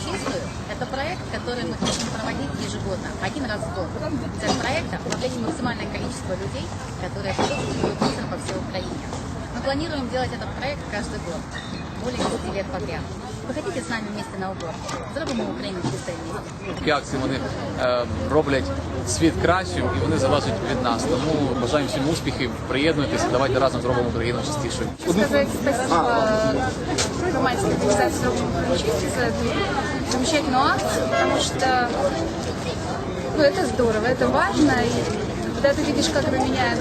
чистую – это проект, который мы хотим проводить ежегодно, один раз в год. Цель проекта – вовлечь максимальное количество людей, которые сортируют мусор по всей Украине. Мы планируем делать этот проект каждый год, более 10 лет подряд. Вы хотите с нами вместе на уборку? Зробимо Украину чистой вместе. Такі акції вони е, роблять світ кращим і вони залежать від нас. Тому бажаємо всім успіхів, приєднуйтеся, давайте разом зробимо Україну чистішою. сказать спасибо громадской организации «Чистки» за эту замечательную акцию, потому что ну, это здорово, это важно. Когда ты видишь, как это меняет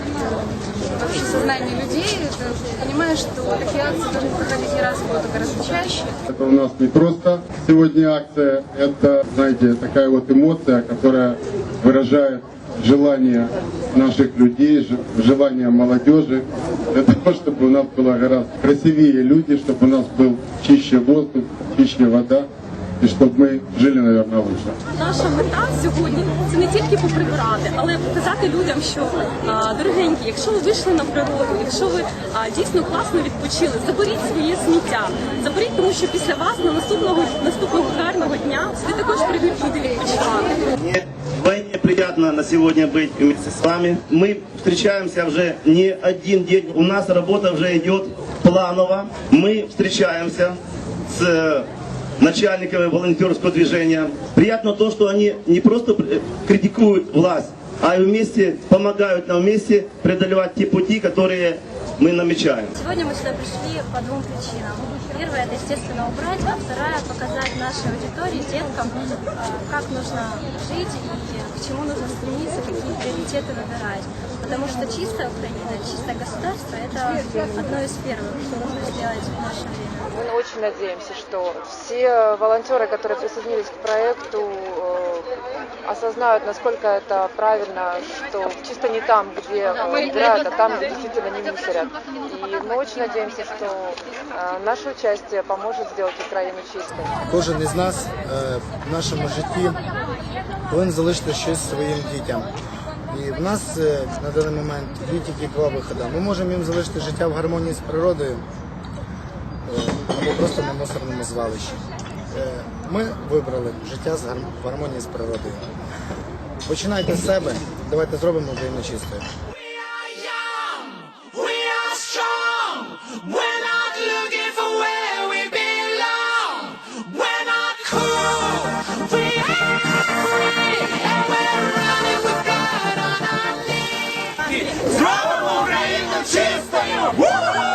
вообще сознание людей, ты понимаешь, что такие акции должны проходить не раз в год, а гораздо чаще. Это у нас не просто сегодня акция, это, знаете, такая вот эмоция, которая выражает желание наших людей, желание молодежи, для того, чтобы у нас было гораздо красивее люди, чтобы у нас был чище воздух, чище вода, и чтобы мы жили, наверное, лучше. Наша мета сьогодні це не тільки поприбирати, але показати людям, що а, дорогенькі, якщо ви вийшли на природу, якщо ви а, дійсно класно відпочили, заберіть своє сміття, заберіть, тому що після вас на наступного наступного гарного дня сюди також прийдуть люди відпочивати. Мне вдвойне приятно на сегодня быть вместе с вами. Мы встречаемся уже не один день. У нас работа уже идет планово. Мы встречаемся с э, начальниками волонтерского движения. Приятно то, что они не просто э, критикуют власть, а вместе помогают нам вместе преодолевать те пути, которые мы намечаем. Сегодня мы сюда пришли по двум причинам. Первая – это, естественно, убрать, а вторая – показать нашей аудитории, деткам, э, как нужно жить и к чему нужно стремиться, какие приоритеты выбирать. Потому что чистая Украина, чистое государство – это одно из первых, что нужно сделать в наше время. Мы очень надеемся, что все волонтеры, которые присоединились к проекту, э, осознают, насколько это правильно, что чисто не там, где убирают, а там, где действительно не мусорят. И мы очень надеемся, что э, наше участие поможет сделать Украину чистой. Кожен із нас е, в нашому житті повинен залишити щось своїм дітям. І в нас е, на даний момент є тільки два виходи. Ми можемо їм залишити життя в гармонії з природою е, або просто на мусорному звалищі. Е, Ми вибрали життя з в гармонії з природою. Починайте з себе, давайте зробимо Україну чистою. чистою!